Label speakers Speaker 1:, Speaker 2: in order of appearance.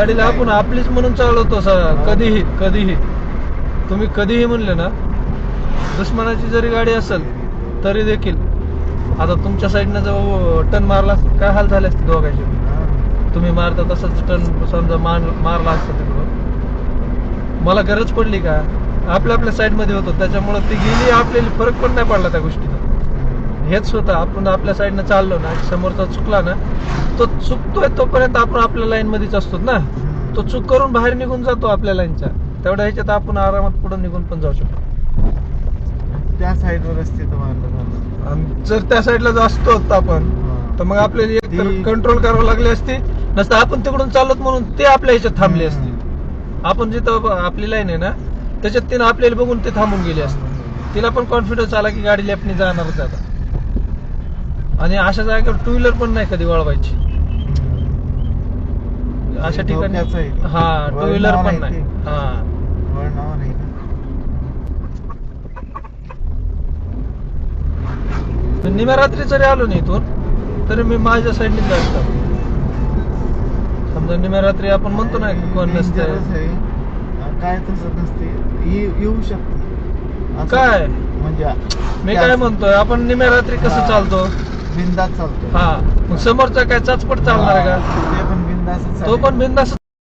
Speaker 1: गाडीला आपण आपलीच म्हणून चालवतो सर. कधीही कधीही. तुम्ही कधीही म्हणले ना दुश्मनाची जरी गाडी असेल तरी देखील. आता तुमच्या साईडनं जर टन मारला काय हाल झाले असते दोघांचे? तुम्ही मारता तसंच टन समजा मान मारला असता तिकडून. मला गरज पडली का? आपल्या आपल्या साईडमध्ये होतो. त्याच्यामुळे ती गेली आपल्याला फरक पण नाही पडला त्या गोष्टीचा. हेच होतं. आपण आपल्या साईडनं चाललो ना समोरचा चुकला ना तो चुकतोय तोपर्यंत आपण आपल्या लाईन मध्येच असतो ना. तो चूक करून बाहेर निघून जातो आपल्या लाईनच्या तेवढ्या ह्याच्यात आपण आरामात पुढे निघून पण जाऊ शकतो.
Speaker 2: त्या साईडवर असते
Speaker 1: जर त्या साईडला असतो आपण तर मग आपल्याला एक कंट्रोल करावं लागली असती. नसतं आपण तिकडून चालत म्हणून ते आपल्या ह्याच्यात थांबले असते. आपण जिथं आपली लाईन आहे ना त्याच्यात तिने आपल्याला बघून ते थांबून गेले असते. तिला पण कॉन्फिडन्स आला की गाडी लेफ्टने जाणारच आता. आणि अशा जागेवर टू व्हीलर पण नाही कधी वळवायची. अशा ठिकाणी. हा टू व्हीलर पण नाही. हा. निम्या रात्री जरी आलो नाही इथून तरी मी माझ्या साईडने जास्त समजा निम्या रात्री आपण म्हणतो ना की कोण नसतं
Speaker 2: काय तसं नसते. येऊ शकते.
Speaker 1: काय?
Speaker 2: म्हणजे
Speaker 1: मी काय म्हणतोय आपण निम्या रात्री कसं. चालतो?
Speaker 2: बिंदास चालतो
Speaker 1: हा. मग समोरचा काय चाचपट चालणार आहे का?
Speaker 2: ते पण बिंदास
Speaker 1: तो पण बिंदास